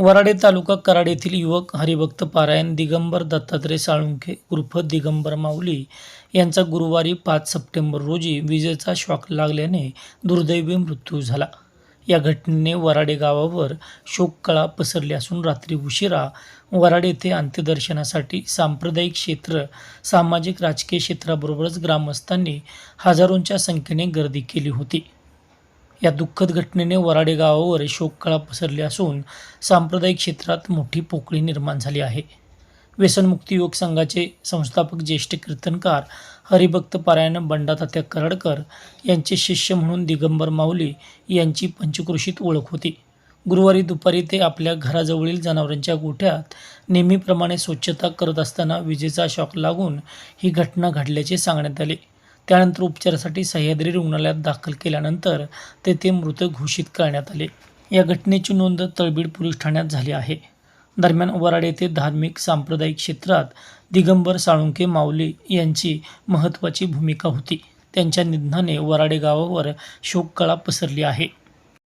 वराडे तालुका कराड येथील युवक हरिभक्त पारायण दिगंबर दत्तात्रय साळुंखे उर्फ दिगंबर माऊली यांचा गुरुवारी पाच सप्टेंबर रोजी विजेचा शॉक लागल्याने दुर्दैवी मृत्यू झाला. या घटनेने वराडे गावावर शोककळा पसरली असून रात्री उशिरा वराडे येथे अंत्यदर्शनासाठी सांप्रदायिक क्षेत्र सामाजिक राजकीय क्षेत्राबरोबरच ग्रामस्थांनी हजारोंच्या संख्येने गर्दी केली होती. या दुःखद घटनेने वराडे गावावर शोककळा पसरली असून सांप्रदायिक क्षेत्रात मोठी पोकळी निर्माण झाली आहे. व्यसनमुक्ती युवक संघाचे संस्थापक ज्येष्ठ कीर्तनकार हरिभक्त पारायण बंडातात्या कराडकर यांचे शिष्य म्हणून दिगंबर माऊली यांची पंचकृषीत ओळख होती. गुरुवारी दुपारी ते आपल्या घराजवळील जनावरांच्या गोठ्यात नेहमीप्रमाणे स्वच्छता करत असताना विजेचा शॉक लागून ही घटना घडल्याचे सांगण्यात आले. त्यानंतर उपचारासाठी सह्याद्री रुग्णालयात दाखल केल्यानंतर तेथे मृत घोषित करण्यात आले. या घटनेची नोंद तळबीड पोलीस ठाण्यात झाली आहे. दरम्यान वराड येथे धार्मिक सांप्रदायिक क्षेत्रात दिगंबर साळुंके माऊली यांची महत्त्वाची भूमिका होती. त्यांच्या निधनाने वराडे गावावर शोककळा पसरली आहे.